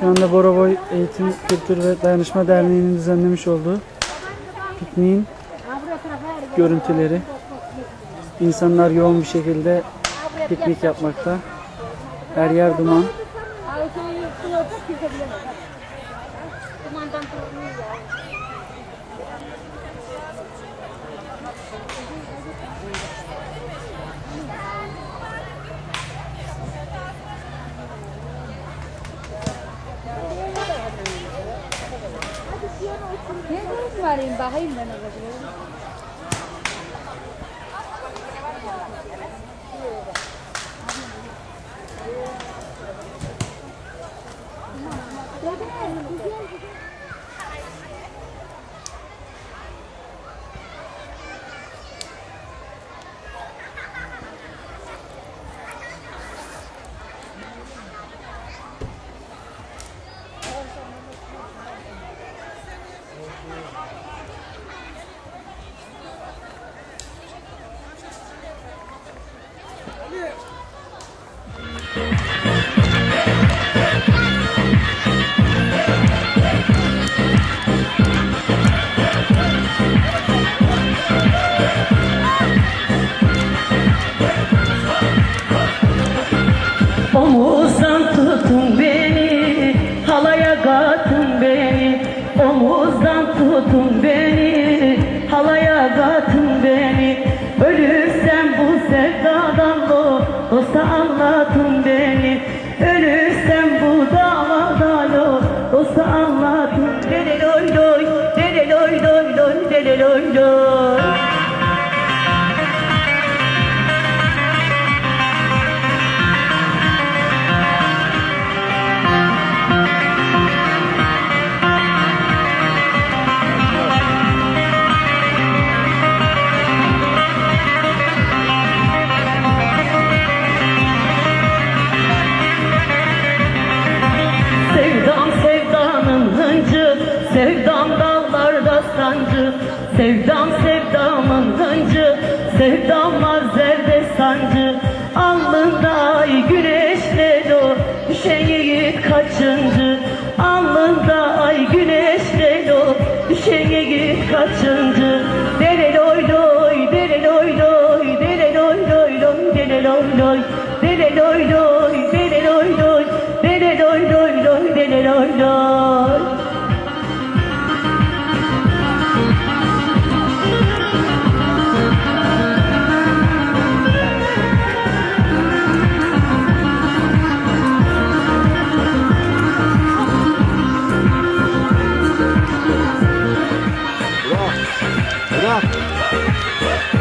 Şu anda Boroboy Eğitim, Kültür ve Dayanışma Derneği'nin düzenlemiş olduğu pikniğin görüntüleri. İnsanlar yoğun bir şekilde piknik yapmakta. Her yer duman. rin bahay na. katın beni Omuzdan tutun beni. sancı Sevdam sevdam andancı Sevdam var Yeah.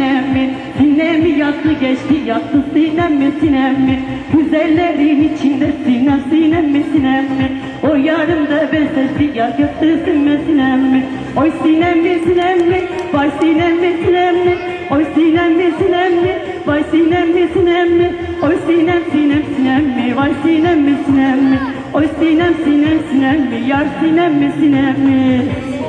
Sinemi sinemi yaktı geçti yaktı sinemi sinemi Güzellerin içinde sinem sinemi sinemi O yarımda ben seçti ya yaktı sinemi sinemi Oy sinemi sinemi vay sinemi sinemi Oy sinemi sinemi vay sinemi sinemi Oy sinem sinem sinemi vay sinemi sinemi Oy sinem sinem sinemi yar sinemi sinemi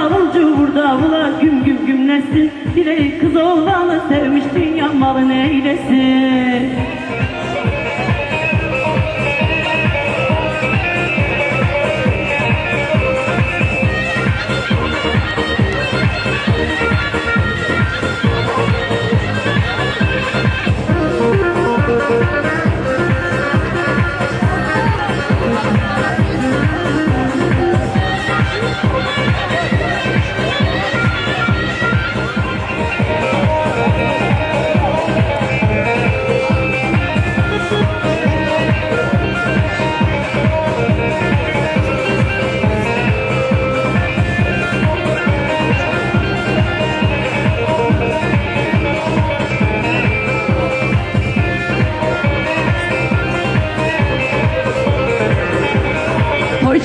Burada avulcu burada avula güm güm gümlesin Dileği kız oğlanı sevmiş dünya malı neylesin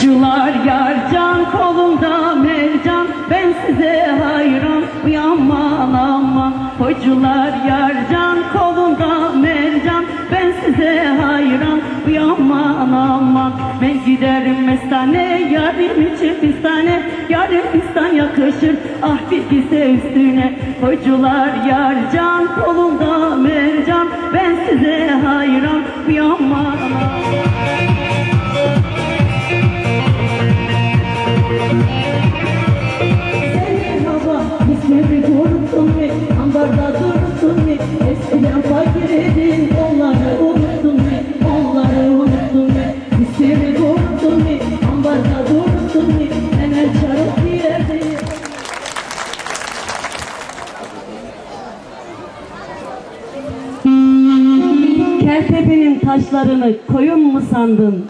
Hocular yar can kolumda mercan Ben size hayran uyanman aman. Hocular yar can kolumda mercan Ben size hayran uyanman aman. Ben giderim mestane yarim için pistane. Yarim pistan yakışır ah bilgise üstüne. Hocular yar can kolumda mercan Ben size hayran uyanman aman taşlarını koyun mu sandın?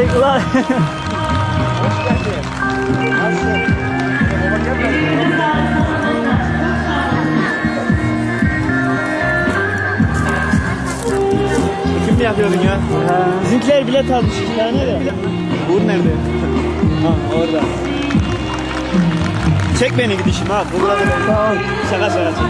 Yok Aleykümselam. Kim yapıyordun ya. Bizimkiler bilet almış iki tane de. Uğur nerede? ha orada. Çek beni gidişim ha. Bu burada benim. Tamam. Şaka şaka çek.